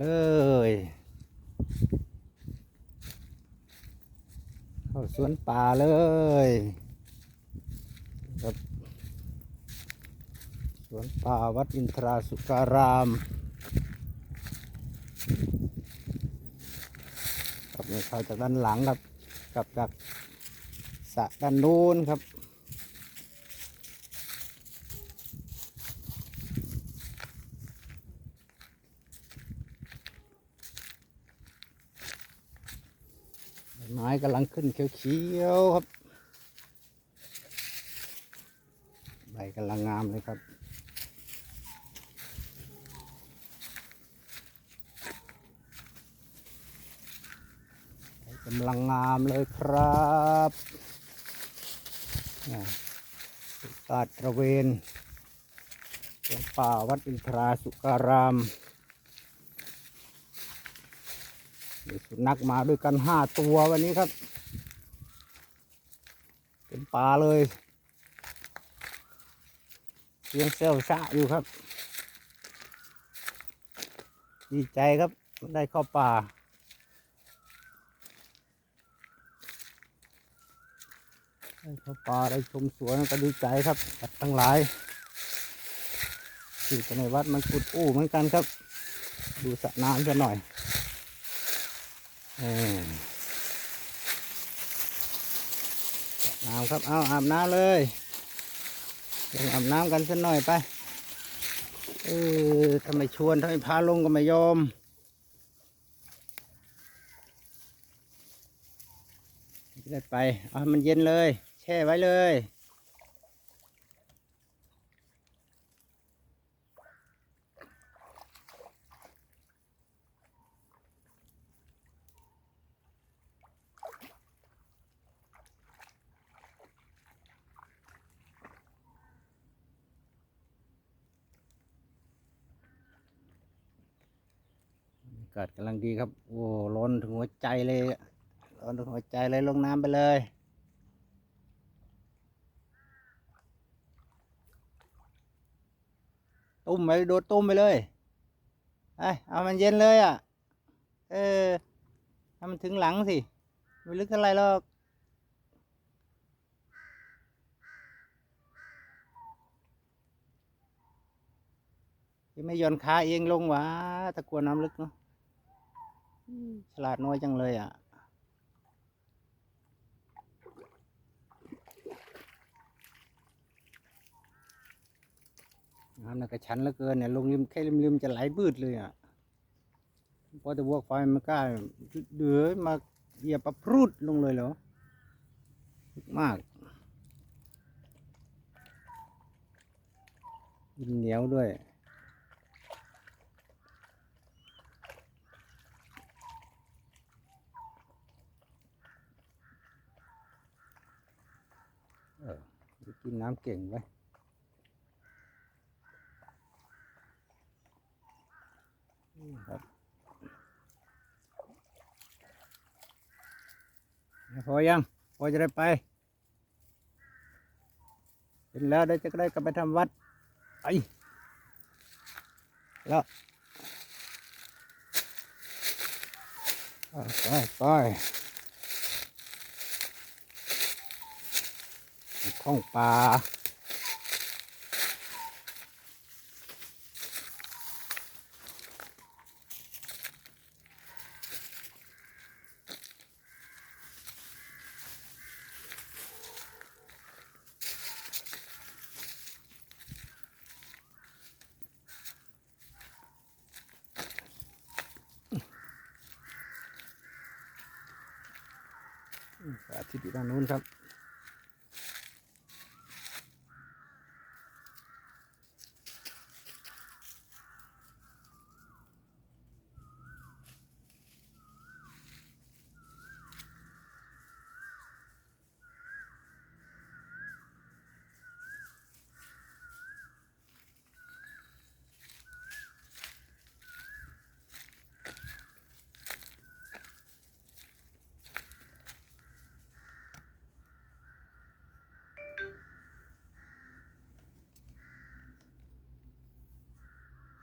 เลยเข้าสวนป่าเลยครับสวนป่าวัดอินทราสุการามครับนี่เข้าจากด้านหลังครับกลับจากสระด้านนู้นครับ ไม้กำลังขึ้นเขียวๆครับ ใบกำลังงามเลยครับกำลังงามเลยครับตาดระเวนสวนป่าวัดอินทราสุการาม มี สุนัขมาด้วยกันห้าตัววันนี้ครับ เป็นป่าเลยเลี้ยงเซลซะอยู่ครับ ดีใจครับได้เข้าป่าได้เข้าป่าได้ชมสวนก็ดีใจครับสัดทั้งหลายที่ในวัดมันกุดอู้เหมือนกันครับ ดูสระน้ำซะหน่อย น้ำครับ เอาอาบน้ำเลยอาบน้ำกันสักหน่อยไป เออทำไมชวนทำไมพาลงก็ไม่ยอมจะได้ไป เอามันเย็นเลย แช่ไว้เลย กาศกำลังดีครับ โอ้ร้อนถึงหัวใจเลยร้อนถึงหัวใจเลยลงน้ำไปเลยตุ้มไปโดดตุ้มไปเลยไอเอามันเย็นเลยอะ เออให้มันถึงหลังสิไม่ลึกอะไรหรอกยังไม่ย่อนขาเองลงวะตะกลัวน้ำลึกเนาะ ฉลาดน้อยจังเลยอะ น้ำน่ะกระชันเหลือเกินเนี่ยลงริมแค่ริมริมๆจะไหลบืดเลยอะพอจะบวกไฟมันกล้าเดือมาเหยียบประพรูดลงเลยเหรอลึกมากเหนียวด้วย เออ กินน้ำเก่งไว้ครับพอยัง พอจะได้ไปเสร็จแล้วได้จะได้กลับไปทำวัด ไป แล้วไปไป ไปท่องป่าพระอาทิตย์อยู่ด้านนู้นครับ